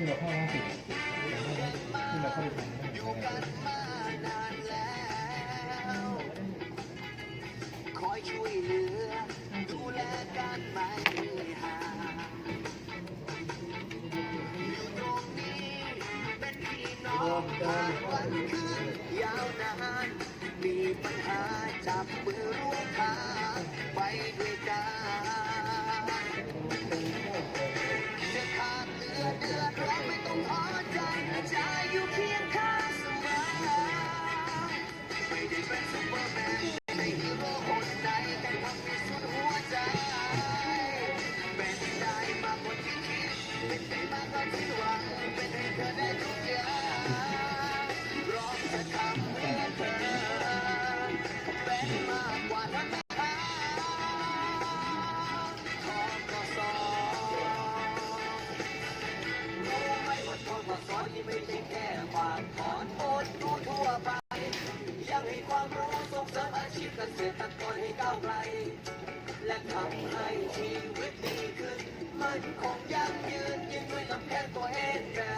ที่เราเข้าห้องสิบที่เราเข้าไปทำให้คอยช่วยเหลือดูแลกันไม่ห่างอยู่ตรงนี้เป็นพี่น้องกันวันคืนยาวนานมีปัญหาจับมือร่วมทางไปด้วยกัน เดือดร้อนไม่ต้องท้อใจจะอยู่เคียง ตะกษตรกนให้ก้าวไกล และทำให้ชีวิตดีขึ้น มันคงยั่งยืนยืนด้วยลำแข้งตัวเองแบบ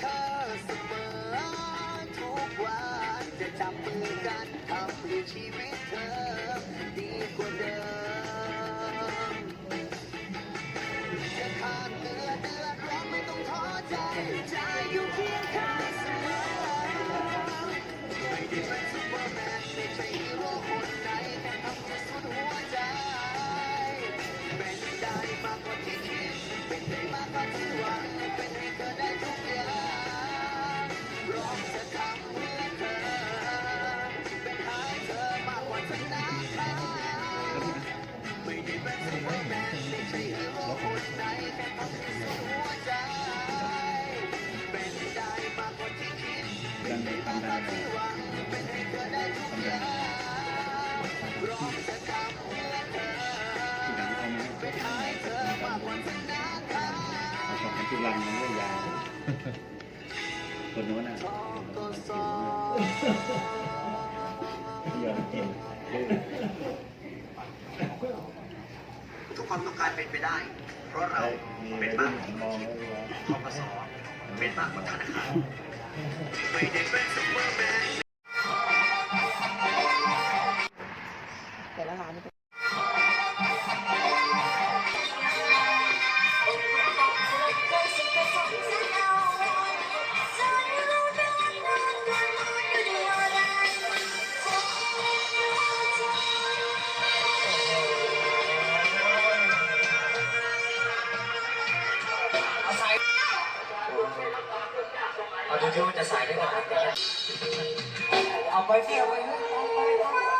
เธอเสมอทุกวันจะจับมือกันทำให้ชีวิตเธอดีกว่าเดิม จุลันมันเรื่องยาวคนโน้นน่ะทกสยอมกินเรื่องทุกความต้องการเป็นไปได้ เพราะเรามีเป็นรุ่มากนมองแล้วว่าทกสเป็นมากกว่าธนาคารไม่ได้เป็นซุปเปอร์แมน เอาดูที่ว่าจะใส่ได้ไหมเอาไปที่เอาไปพี่เ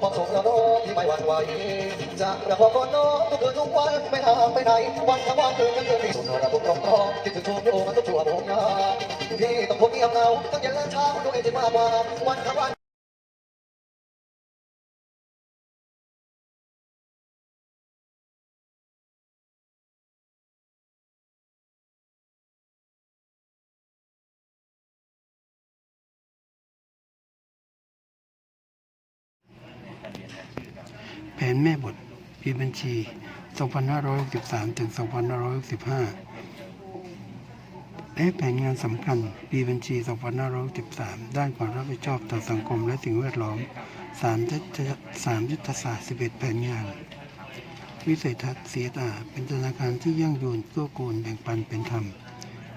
หัวโตพบสุขแล้วน้องที่ไม่หวั่นไหวจะประพอก่อนน้องทุกคืนทุกวันไม่ห่างไปไหนวันทั้งวันคืนยังคืนที่สุดนอนระบบรองท้องคิดถึงทุกโยมันทุกชั่วโมงนาที่ต้องพบเงียบเงาตั้งเย็นและเช้าตัวเองจะมาว่าวันทั้งวัน นแม่บทปีบัญชี 2563ถึง2565 และแผนงานสำคัญปีบัญชี 2563 ด้านความรับผิดชอบต่อสังคมและสิ่งแวดล้อม3ยุทธศาสตร์ 11 แผนงาน วิสัยทัศน์ CSR เป็นธนาคารที่ยั่งยืนเกื้อกูลแบ่งปันเป็นธรรม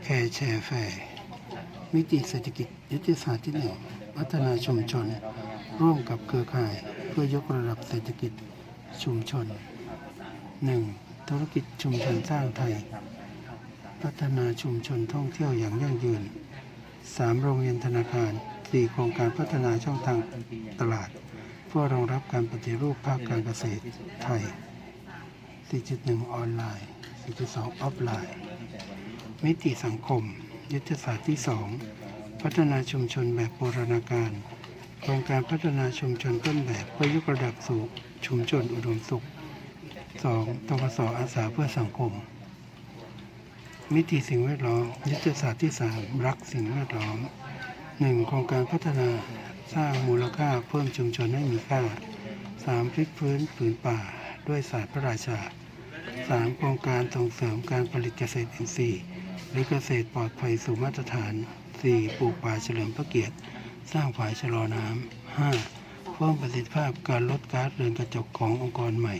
แคร์แชร์แฟร์มิติเศรษฐกิจยุทธศาสตร์ที่หนึ่งพัฒนาชุมชน ร่วมกับเครือข่าย เพื่อยกระดับเศรษฐกิจ ชุมชน 1. ธุรกิจชุมชนสร้างไทย พัฒนาชุมชนท่องเที่ยวอย่างยั่งยืน 3. โรงเรียนธนาคาร 4. โครงการพัฒนาช่องทางตลาด เพื่อรองรับการปฏิรูปภาคการเกษตรไทย 4.1 ออนไลน์ 4.2 ออฟไลน์ มิติสังคม ยุทธศาสตร์ที่ 2 พัฒนาชุมชนแบบบูรณาการ โครงการพัฒนาชุมชนต้นแบบเพื่อยกระดับสู่ชุมชนอุดมสุข 2. ตกสอาสาเพื่อสังคม มิติสิ่งแวดล้อมยุทธศาสตร์ที่ 3 รักสิ่งแวดล้อม 1. โครงการพัฒนาสร้างมูลค่าเพิ่มชุมชนให้มีค่า 3. พลิกฟื้นผืนป่า ด้วยศาสตร์พระราชา 3. โครงการส่งเสริมการผลิตเกษตรอินทรีย์หรือเกษตรปลอดภัยสู่มาตรฐาน 4. ปลูกป่าเฉลิมพระเกียรติ สร้างฝ่ายชะลอน้ำ 5. เพิ่มประสิทธิภาพการลดก๊าซเรือนกระจกขององค์กรใหม่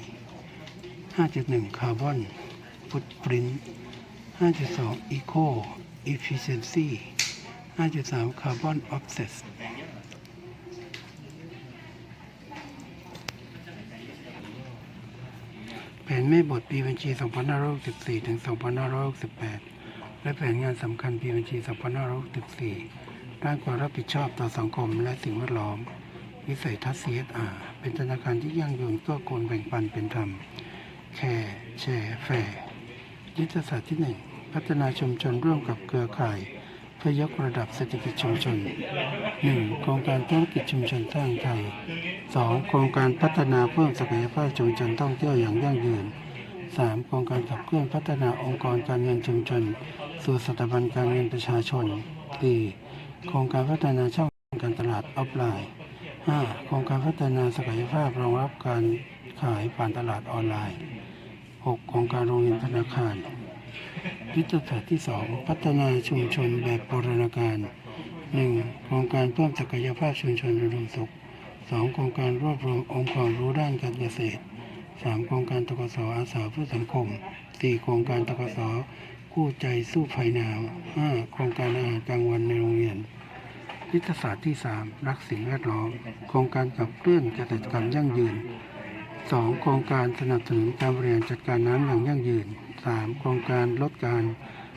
5.1 คาร์บอนฟุตปรินท์5.2 อีโคอฟฟิเชนซี5.3 คาร์บอนออฟเซตแผนแม่บทปีบัญชี 2564 ถึง 2568 และแผนงานสำคัญปีบัญชี 2564 ด้านความรับผิดชอบต่อสังคมและสิ่งแวดล้อม วิสัยทัศน์ CSR เป็นธนาคารที่ยั่งยืนตัวกูลแบ่งปันเป็นธรรม แคร์แชร์แฟร์ยุทธศาสตร์ที่ 1 พัฒนาชุมชนร่วมกับเครือข่าย เพื่อยกระดับเศรษฐกิจชุมชน 1. โครงการธุรกิจชุมชนสร้างไทย 2. โครงการพัฒนาเพิ่มศักยภาพชุมชนท่องเที่ยวอย่างยั่งยืน 3. โครงการขับเคลื่อนพัฒนาองค์กรการเงินชุมชน สู่สถาบันการเงินประชาชน 4. โครงการพัฒนาช่องทาการตลาดออฟไลน์ 5. โครงการพัฒนาศักยภาพรองรับการขายผ่านตลาดออนไลน์ 6. โครงการโรงเรียนธนาคารยุทธศาสตร์ที่ 2 พัฒนาชุมชนแบบบูรณาการ 1. โครงการเพิ่มศักยภาพชุมชนอุดมสุข 2. โครงการรวบรวมองค์ความรู้ด้านการเกษตร 3. โครงการตกสอาสาเพื่อสังคม 4. โครงการตกส คู่ใจสู้ภัยหนาว 5. โครงการอาหารกลางวันในโรงเรียนยุทธศาสตร์ที่ 3 รักสิ่งแวดล้อม โครงการขับเคลื่อนเกษตรกรรมยั่งยืน 2. โครงการสนับสนุนการบริหารจัดการน้ำอย่างยั่งยืน 3. โครงการลดการ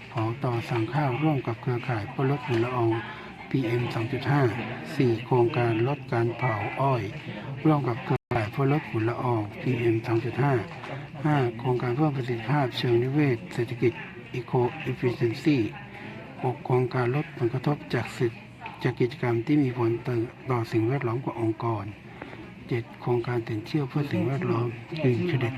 เผาต่อสั่งข้าวร่วมกับเครือข่ายเพื่อลดมลละออง PM 2.5 4. โครงการลดการเผาอ้อย ร่วมกับเครือข่ายเพื่อลดฝุ่นละออง PM 2.5 5. โครงการเพิ่มประสิทธิภาพเชิงนิเวศเศรษฐกิจ Eco Efficiency 6. โครงการลดผลกระทบจากสิทธิจากกิจกรรมที่มีผลต่อสิ่งแวดล้อมกว่าองค์กร 7. โครงการสินเชื่อเพื่อสิ่งแวดล้อม Green Credit